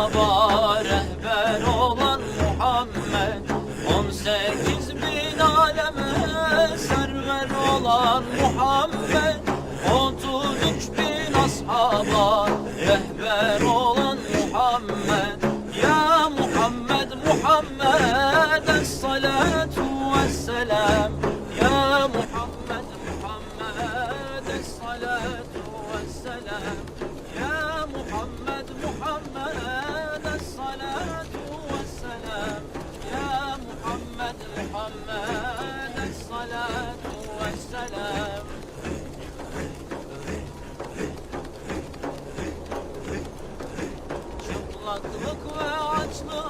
ashaba rehber olan Muhammed. 18 bin aleme server olan Muhammed. 33 bin ashaba rehber olan Muhammed Kaçma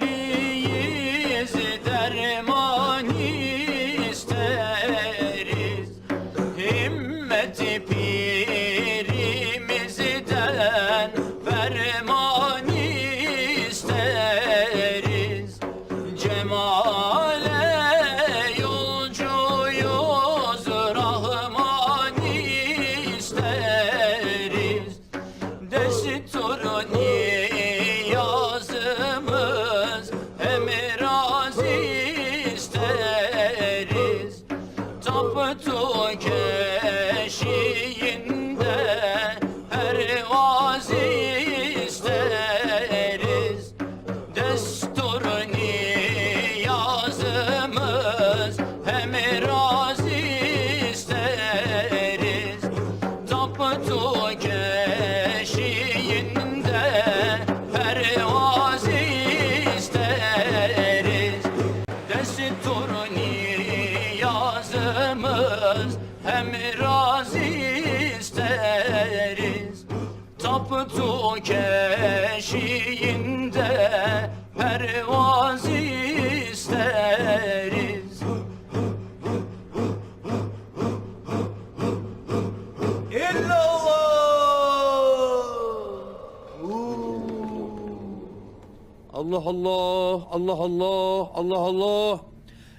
dertliyiz, derman isteriz. Himmeti pirimizden niyazımız hem razı isteriz. Taptu keşiğinde pervaz isteriz. Allah Allah, Allah Allah, Allah Allah.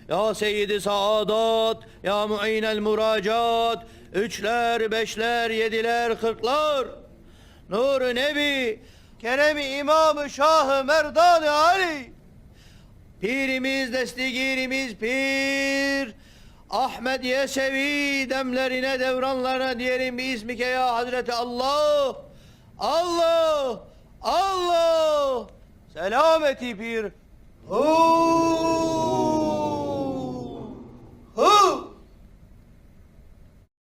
Ya Seyyidi Saadat, Ya Mu'inel Muracat, Üçler, beşler, yediler, kırklar. Nur-u Nebi, Kerem-i İmam-ı Şah-ı Merdan-ı Ali. Pirimiz, destigirimiz pir. Ahmet Yesevi demlerine devranlarına diyelim bir ismike ya Hazreti Allah. Allah, Allah. Selameti pir. Hu.